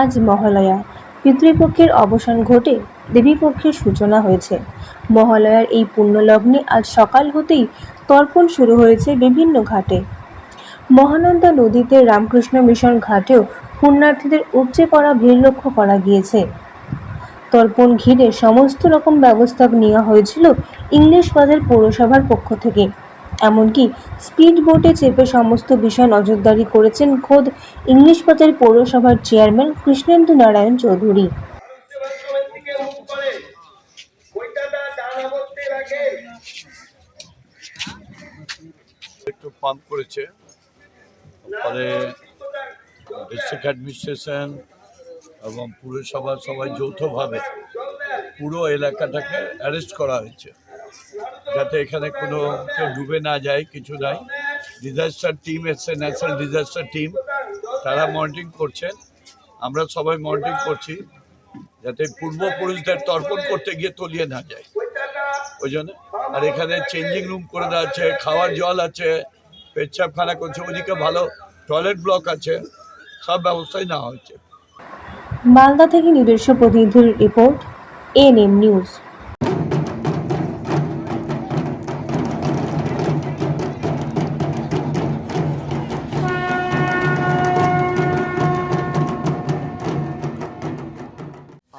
আজ মহালয়া। পিতৃপক্ষের অবসান ঘটে দেবীপক্ষের সূচনা হয়েছে। মহালয়ার এই পুণ্যলগ্নে আজ সকাল হতেই তর্পণ শুরু হয়েছে বিভিন্ন ঘাটে। মহানন্দা নদীতে রামকৃষ্ণ মিশন ঘাটেও পুণ্যার্থীদের উপচে পড়া ভিড় লক্ষ্য করা গিয়েছে। তর্পণ ঘিরে সমস্ত রকম ব্যবস্থা নেওয়া হয়েছিল ইংলিশ বাজার পৌরসভার পক্ষ থেকে। এমনকি স্পিড বোটে চেপে সমস্ত বিষয় নজরদারি করেছেন খোদ ইংলিশ বাজার পৌরসভার চেয়ারম্যান কৃষ্ণেন্দু নারায়ণ চৌধুরী। একটু পাম্প করেছে। ফলে ডিস্ট্রিক্ট অ্যাডমিনিস্ট্রেশন এবং পুরসভা সবাই যৌথভাবে পুরো এলাকাটাকে অ্যারেস্ট করা হয়েছে। যাতে এখানে কোনো ডুবে না যায়, কিছু নাই। ডিজাস্টার টিম এসছে ন্যাশনাল ডিজাস্টার টিম তারা মনিটরিং করছেন। আমরা সবাই মনিটরিং করছি, যাতে পূর্বপুরুষদের তর্পণ করতে গিয়ে তলিয়ে না যায়। ওই জন্য। আর এখানে চেঞ্জিং রুম করে দেওয়া আছে, খাওয়ার জল আছে পেচ্ছাপ পেচ্ছাপখানা করছে, ওদিকে ভালো টয়লেট ব্লক আছে, সব ব্যবস্থাই নেওয়া হয়েছে। মালদা থেকে নিজস্ব প্রতিনিধির রিপোর্ট এএনএম নিউজ।